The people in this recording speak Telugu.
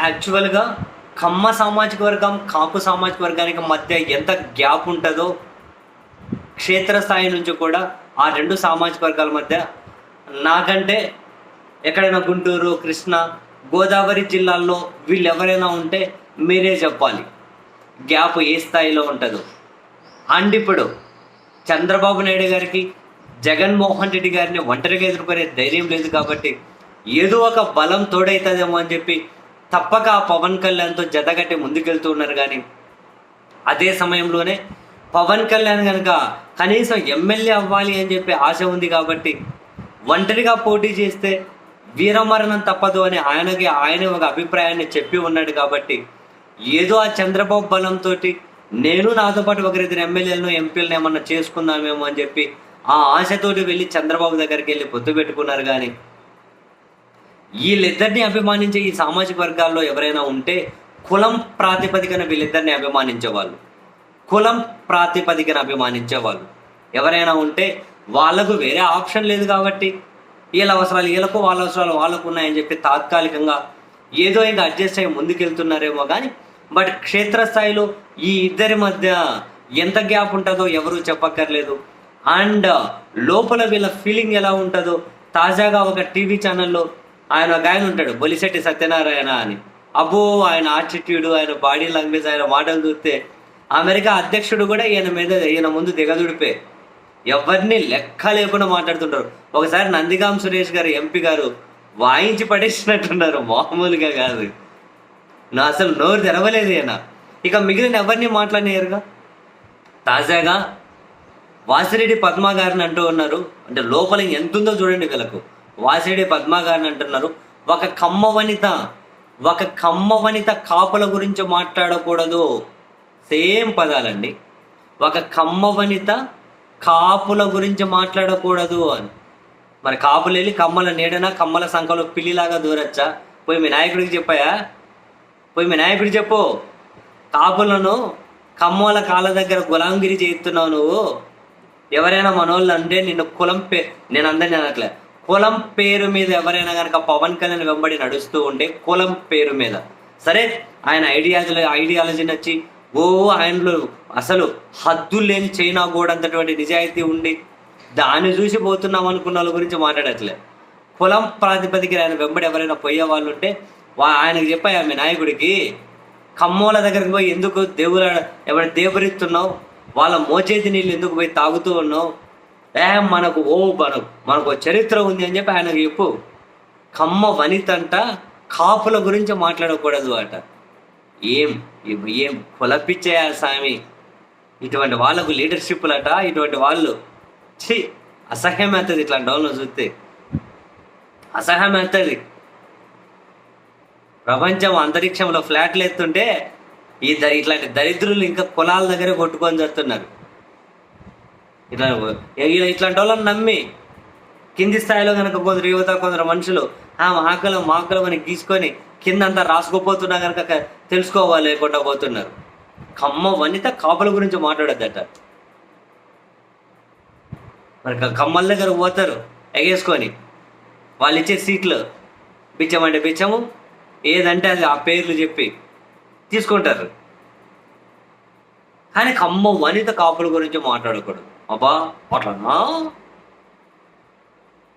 యాక్చువల్గా కమ్మ సామాజిక వర్గం కాపు సామాజిక వర్గానికి మధ్య ఎంత గ్యాప్ ఉంటుందో క్షేత్రస్థాయి నుంచి కూడా ఆ రెండు సామాజిక వర్గాల మధ్య నాకంటే ఎక్కడైనా గుంటూరు కృష్ణ గోదావరి జిల్లాల్లో వీళ్ళు ఎవరైనా ఉంటే మీరే చెప్పాలి. గ్యాప్ ఏ స్థాయిలో ఉంటుందో. అండ్ ఇప్పుడు చంద్రబాబు నాయుడు గారికి జగన్మోహన్ రెడ్డి గారిని ఒంటరిగా ఎదుర్కొనే ధైర్యం లేదు కాబట్టి ఏదో ఒక బలం తోడైతుందేమో అని చెప్పి తప్పక పవన్ కళ్యాణ్తో జతగట్టి ముందుకెళ్తూ ఉన్నారు కానీ అదే సమయంలోనే పవన్ కళ్యాణ్ కనుక కనీసం ఎమ్మెల్యే అవ్వాలి అని చెప్పి ఆశ ఉంది కాబట్టి ఒంటరిగా పోటీ చేస్తే వీరమరణం తప్పదు అని ఆయనకి ఆయన ఒక అభిప్రాయాన్ని చెప్పి ఉన్నాడు కాబట్టి ఏదో ఆ చంద్రబాబు బలంతో నేను నాతో పాటు ఒకరిద్దరు ఎమ్మెల్యేలను ఎంపీలను ఏమన్నా చేసుకుందామేమో అని చెప్పి ఆ ఆశతోటి వెళ్ళి చంద్రబాబు దగ్గరికి వెళ్ళి పొత్తు పెట్టుకున్నారు కానీ వీళ్ళిద్దరిని అభిమానించే ఈ సామాజిక వర్గాల్లో ఎవరైనా ఉంటే కులం ప్రాతిపదికన వీళ్ళిద్దరిని అభిమానించేవాళ్ళు. కులం ప్రాతిపదికన అభిమానించేవాళ్ళు. ఎవరైనా ఉంటే వాళ్ళకు వేరే ఆప్షన్ లేదు కాబట్టి వీళ్ళ అవసరాలు వీళ్ళకు వాళ్ళ అవసరాలు వాళ్ళకు ఉన్నాయని చెప్పి తాత్కాలికంగా ఏదో ఇంకా అడ్జస్ట్ అయ్యి ముందుకెళ్తున్నారేమో కానీ బట్ క్షేత్రస్థాయిలో ఈ ఇద్దరి మధ్య ఎంత గ్యాప్ ఉంటుందో ఎవరూ చెప్పక్కర్లేదు. అండ్ లోపల వీళ్ళ ఫీలింగ్ ఎలా ఉంటుందో తాజాగా ఒక టీవీ ఛానల్లో ఆయన ఒక ఆయన ఉంటాడు బొలిశెట్టి సత్యనారాయణ అని. అబ్బో ఆయన ఆటిట్యూడ్ ఆయన బాడీ లాంగ్వేజ్ ఆయన మాటలు చూస్తే అమెరికా అధ్యక్షుడు కూడా ఈయన మీద ఈయన ముందు దిగదుడిపే. ఎవరిని లెక్క లేకుండా మాట్లాడుతుంటారు. ఒకసారి నందిగాం సురేష్ గారు ఎంపీ గారు వాయించి పడేసినట్టున్నారు మామూలుగా కాదు. నా అసలు నోరు తెరవలేదు ఈయన. ఇక మిగిలిన ఎవరిని మాట్లాడినారుగా తాజాగా వాసిరెడ్డి పద్మ గారిని అంటూ ఉన్నారు. అంటే లోపల ఎంత ఉందో చూడండి వీళ్ళకు. వాసిరెడ్డి పద్మ గారిని అంటున్నారు. ఒక కమ్మ వనిత ఒక కమ్మ వనిత కాపుల గురించి మాట్లాడకూడదు. సేమ్ పదాలండి. ఒక కమ్మ వనిత కాపుల గురించి మాట్లాడకూడదు అని. మరి కాపులు వెళ్ళి కమ్మల నీడన కమ్మల సంఖలో పిల్లిలాగా దూరచ్చా? పోయి మీ నాయకుడికి చెప్పాయా? పోయి మీ నాయకుడికి చెప్పు. కాపులను కమ్మల కాళ్ళ దగ్గర గులాంగిరి చేస్తున్నావు నువ్వు. ఎవరైనా మనోళ్ళు అంటే నిన్ను కులం పే నేను అందరిని అనట్లే. కులం పేరు మీద ఎవరైనా కనుక పవన్ కళ్యాణ్ వెంబడి నడుస్తూ ఉంటే కులం పేరు మీద. సరే ఆయన ఐడియాలజీ ఐడియాలజీ నచ్చి ఓ ఆయనలో అసలు హద్దు లేని చైనా గోడంతటువంటి నిజాయితీ ఉండి దాన్ని చూసి పోతున్నాం అనుకున్న వాళ్ళ గురించి మాట్లాడట్లే. కులం ప్రాతిపదికన ఆయన వెంబడి ఎవరైనా పోయే వాళ్ళు ఉంటే వా ఆయనకు చెప్పాయా మీ నాయకుడికి కమ్మోల దగ్గరికి పోయి ఎందుకు దేవుల ఎవరి దేవరిస్తున్నావు వాళ్ళ మోచేతి నీళ్ళు ఎందుకు పోయి తాగుతూ ఉన్నావు? ఏ మనకు ఓ మనకు మనకు ఓ చరిత్ర ఉంది అని చెప్పి ఆయనకు చెప్పు. కమ్మ వనిత అంట కాపుల గురించి మాట్లాడకూడదు అట. ఏం? ఏం? కులపిచ్చేయా స్వామి ఇటువంటి వాళ్ళకు లీడర్షిప్లు అట ఇటువంటి వాళ్ళు. ఛీ! అసహ్యం అవుతుంది ఇట్లాంటి వాళ్ళని చూస్తే. అసహ్యం అవుతుంది ప్రపంచం అంతరిక్షంలో ఫ్లాట్లు ఎత్తుంటే ఈ ద ఇట్లాంటి దరిద్రులు ఇంకా కులాల దగ్గర కొట్టుకొని చేస్తున్నారు. ఇట్లా ఇట్లాంటి వాళ్ళని నమ్మి కింది స్థాయిలో కనుక కొందరు యువత కొందరు మనుషులు ఆ ఆకలం మాకలు అని గీసుకొని కింద అంతా రాసుకోపోతున్నా కనుక తెలుసుకోవాలి లేకుండా పోతున్నారు. కమ్మ వనిత కాపుల గురించి మాట్లాడద్దట. మరి కమ్మల దగ్గర పోతారు ఎగేసుకొని. వాళ్ళు ఇచ్చే సీట్లు బిచ్చం అంటే బిచ్చము ఏదంటే అది ఆ పేర్లు చెప్పి తీసుకుంటారు. కానీ కమ్మ వనిత కాపుల గురించి మాట్లాడకూడదు. అబ్బా అట్లనా